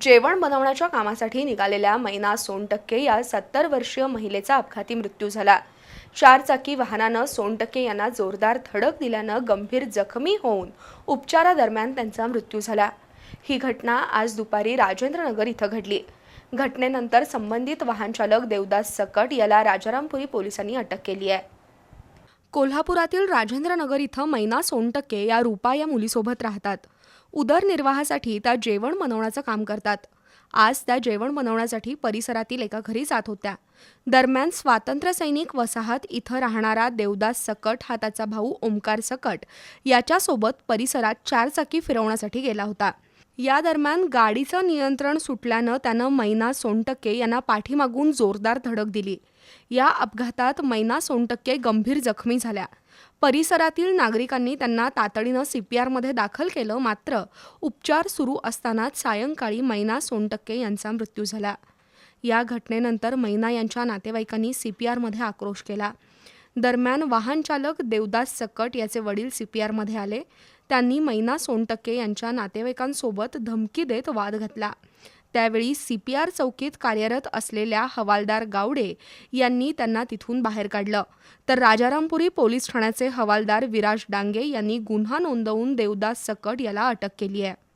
जेवण बनवण्याच्या कामासाठी निघालेल्या मैना सोनटक्के या सत्तर वर्षीय महिलेचा अपघाती मृत्यू झाला. चारचाकी वाहनानं सोनटक्के यांना जोरदार धडक दिल्यानं गंभीर जखमी होऊन उपचारादरम्यान त्यांचा मृत्यू झाला. ही घटना आज दुपारी राजेंद्रनगर इथं घडली. घटनेनंतर संबंधित वाहनचालक देवदास सकट याला राजारामपुरी पोलिसांनी अटक केली आहे. कोल्हापुरातील राजेंद्रनगर इथं मैना सोनटक्के या रुपा या मुलीसोबत राहतात. उदरनिर्वाहासाठी त्या जेवण बनवण्याचं काम करतात. आज त्या जेवण बनवण्यासाठी परिसरातील एका घरी जात होत्या. दरम्यान स्वातंत्र्यसैनिक वसाहत इथं राहणारा देवदास सकट हा त्याचा भाऊ ओमकार सकट याच्यासोबत परिसरात चारचाकी फिरवण्यासाठी गेला होता. या दरम्यान गाडीचं नियंत्रण सुटल्यानं त्यानं मैना सोनटक्के यांना पाठीमागून जोरदार धडक दिली. या अपघातात मैना सोनटक्के गंभीर जखमी झाल्या. परिसरातील नागरिकांनी त्यांना तातडीनं सीपीआरमध्ये दाखल केलं मात्र उपचार सुरू असतानाच सायंकाळी मैना सोनटक्के यांचा मृत्यू झाला. या घटनेनंतर मैना यांच्या नातेवाईकांनी सीपीआरमध्ये आक्रोश केला. दरम्यान वाहन चालक देवदास सकट याचे वडील सीपीआरमध्ये आले. त्यांनी मैना सोनटक्के यांच्या नातेवाईकांसोबत धमकी देत वाद घातला. त्यावेळी सी पी आर चौकीत कार्यरत असलेल्या हवालदार गावडे यांनी त्यांना तिथून बाहेर काढलं. तर राजारामपुरी पोलीस ठाण्याचे हवालदार विराज डांगे यांनी गुन्हा नोंदवून देवदास सकट याला अटक केली आहे.